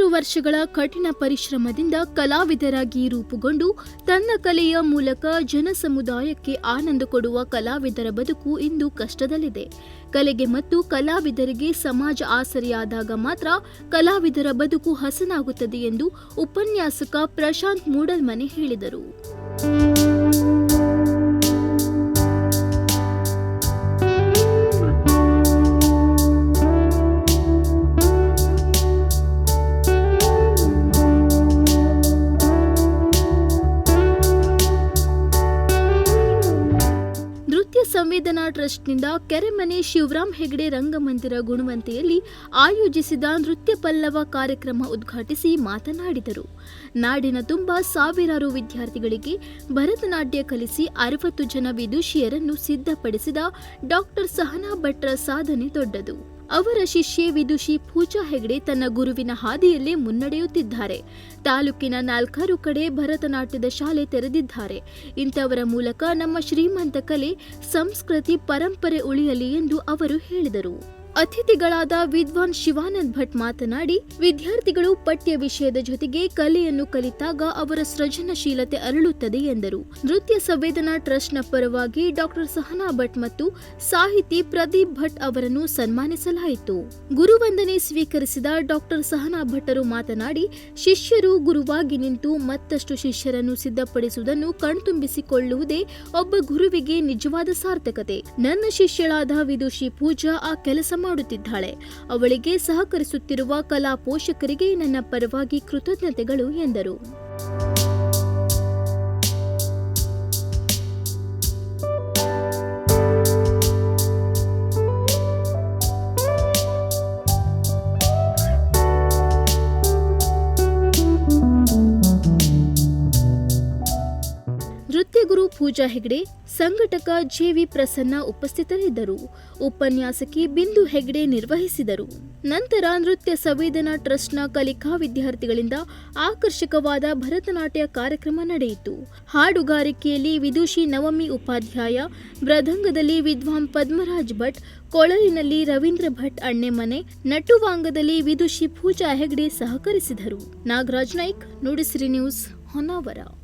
ವರ್ಷಗಳ ಕಠಿಣ ಪರಿಶ್ರಮದಿಂದ ಕಲಾವಿದರಾಗಿ ರೂಪುಗೊಂಡು ತನ್ನ ಕಲೆಯ ಮೂಲಕ ಜನಸಮುದಾಯಕ್ಕೆ ಆನಂದ ಕೊಡುವ ಕಲಾವಿದರ ಬದುಕು ಇಂದು ಕಷ್ಟದಲ್ಲಿದೆ. ಕಲೆಗೆ ಮತ್ತು ಕಲಾವಿದರಿಗೆ ಸಮಾಜ ಆಸರೆಯಾದಾಗ ಮಾತ್ರ ಕಲಾವಿದರ ಬದುಕು ಹಸನಾಗುತ್ತದೆ ಎಂದು ಉಪನ್ಯಾಸಕ ಪ್ರಶಾಂತ್ ಮೂಡಲ್ಮನೆ ಹೇಳಿದರು. ಸಂವೇದನಾ ಟ್ರಸ್ಟ್ನಿಂದ ಕೆರೆಮನೆ ಶಿವರಾಮ್ ಹೆಗಡೆ ರಂಗಮಂದಿರ ಗುಣವಂತೆಯಲ್ಲಿ ಆಯೋಜಿಸಿದ ನೃತ್ಯ ಪಲ್ಲವ ಕಾರ್ಯಕ್ರಮ ಉದ್ಘಾಟಿಸಿ ಮಾತನಾಡಿದರು. ನಾಡಿನ ತುಂಬ ಸಾವಿರಾರು ವಿದ್ಯಾರ್ಥಿಗಳಿಗೆ ಭರತನಾಟ್ಯ ಕಲಿಸಿ ಅರವತ್ತು ಜನ ವಿದುಷಿಯರನ್ನು ಸಿದ್ಧಪಡಿಸಿದ ಡಾಕ್ಟರ್ ಸಹನಾ ಭಟ್ರ ಸಾಧನೆ ದೊಡ್ಡದು. ಅವರ ಶಿಷ್ಯೆ ವಿದುಷಿ ಪೂಜಾ ಹೆಗಡೆ ತನ್ನ ಗುರುವಿನ ಹಾದಿಯಲ್ಲೇ ಮುನ್ನಡೆಯುತ್ತಿದ್ದಾರೆ. ತಾಲೂಕಿನ ನಾಲ್ಕಾರು ಕಡೆ ಭರತನಾಟ್ಯದ ಶಾಲೆ ತೆರೆದಿದ್ದಾರೆ. ಇಂಥವರ ಮೂಲಕ ನಮ್ಮ ಶ್ರೀಮಂತ ಕಲೆ, ಸಂಸ್ಕೃತಿ, ಪರಂಪರೆ ಉಳಿಯಲಿ ಎಂದು ಅವರು ಹೇಳಿದರು. ಅತಿಥಿಗಳಾದ ವಿದ್ವಾನ್ ಶಿವಾನಂದ್ ಭಟ್ ಮಾತನಾಡಿ, ವಿದ್ಯಾರ್ಥಿಗಳು ಪಠ್ಯ ವಿಷಯದ ಜೊತೆಗೆ ಕಲೆಯನ್ನು ಕಲಿತಾಗ ಅವರ ಸೃಜನಶೀಲತೆ ಅರಳುತ್ತದೆ ಎಂದರು. ನೃತ್ಯ ಸಂವೇದನಾ ಟ್ರಸ್ಟ್ನ ಪರವಾಗಿ ಡಾಕ್ಟರ್ ಸಹನಾ ಭಟ್ ಮತ್ತು ಸಾಹಿತಿ ಪ್ರದೀಪ್ ಭಟ್ ಅವರನ್ನು ಸನ್ಮಾನಿಸಲಾಯಿತು. ಗುರುವಂದನೆ ಸ್ವೀಕರಿಸಿದ ಡಾಕ್ಟರ್ ಸಹನಾ ಭಟ್ಟರು ಮಾತನಾಡಿ, ಶಿಷ್ಯರು ಗುರುವಾಗಿ ನಿಂತು ಮತ್ತಷ್ಟು ಶಿಷ್ಯರನ್ನು ಸಿದ್ಧಪಡಿಸುವುದನ್ನು ಕಣ್ತುಂಬಿಸಿಕೊಳ್ಳುವುದೇ ಒಬ್ಬ ಗುರುವಿಗೆ ನಿಜವಾದ ಸಾರ್ಥಕತೆ. ನನ್ನ ಶಿಷ್ಯಳಾದ ವಿದುಷಿ ಪೂಜಾ ಆ ಕೆಲಸ ಮಾಡುತ್ತಿದ್ದಾಳೆ. ಅವಳಿಗೆ ಸಹಕರಿಸುತ್ತಿರುವ ಕಲಾ ಪೋಷಕರಿಗೆ ನನ್ನ ಪರವಾಗಿ ಕೃತಜ್ಞತೆಗಳು ಎಂದರು. ಗುರು ಪೂಜಾ ಹೆಗಡೆ, ಸಂಘಟಕ ಜೆವಿ ಪ್ರಸನ್ನ ಉಪಸ್ಥಿತರಿದ್ದರು. ಉಪನ್ಯಾಸಕಿ ಬಿಂದು ಹೆಗಡೆ ನಿರ್ವಹಿಸಿದರು. ನಂತರ ನೃತ್ಯ ಸಂವೇದನಾ ಟ್ರಸ್ಟ್ನ ಕಲಿಕಾ ವಿದ್ಯಾರ್ಥಿಗಳಿಂದ ಆಕರ್ಷಕವಾದ ಭರತನಾಟ್ಯ ಕಾರ್ಯಕ್ರಮ ನಡೆಯಿತು. ಹಾಡುಗಾರಿಕೆಯಲ್ಲಿ ವಿದುಷಿ ನವಮಿ ಉಪಾಧ್ಯಾಯ, ಮೃದಂಗದಲ್ಲಿ ವಿದ್ವಾಂ ಪದ್ಮರಾಜ್ ಭಟ್, ಕೊಳಲಿನಲ್ಲಿ ರವೀಂದ್ರ ಭಟ್ ಅಣ್ಣೆಮನೆ, ನಟುವಾಂಗದಲ್ಲಿ ವಿದುಷಿ ಪೂಜಾ ಹೆಗಡೆ ಸಹಕರಿಸಿದರು. ನಾಗರಾಜ್ ನಾಯ್ಕ್, ನುಡಿಸಿರಿ ನ್ಯೂಸ್ ಹೊನ್ನಾವರ.